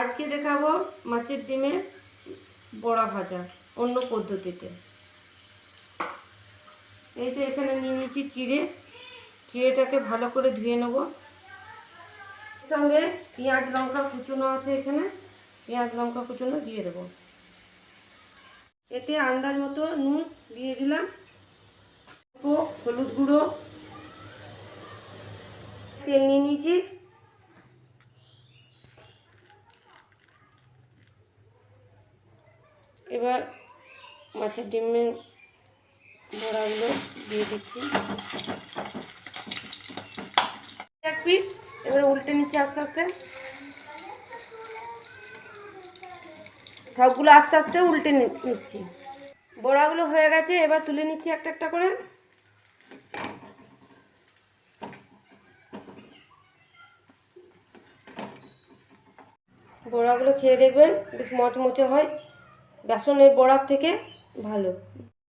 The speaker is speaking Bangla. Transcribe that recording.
আজকে দেখাবো মাছের ডিমে বড়া ভাজা, অন্য পদ্ধতিতে। এই তো এখানে নিয়ে নিয়েছি চিড়ে। চিড়েটাকে ভালো করে ধুয়ে নেব। সঙ্গে পেঁয়াজ, লঙ্কা কুচুনো আছে এখানে। পেঁয়াজ, লঙ্কা কুচুনো দিয়ে দেবো। এতে আন্দাজ মতো নুন দিয়ে দিলাম। হলুদ গুঁড়ো। তেল নিয়ে নিয়েছি। এবার মাছের ডিমের বড়াগুলো দিয়ে দিচ্ছি। এক পিস, এবারে উল্টে নিচ্ছি আস্তে আস্তে। সবগুলো আস্তে আস্তে উল্টে নিচ্ছি। বড়াগুলো হয়ে গেছে, এবার তুলে নিচ্ছি একটা একটা করে। বড়াগুলো খেয়ে দেখবেন, বেশ মচমচে হয়। বেসনের বড়ার থেকে ভালো।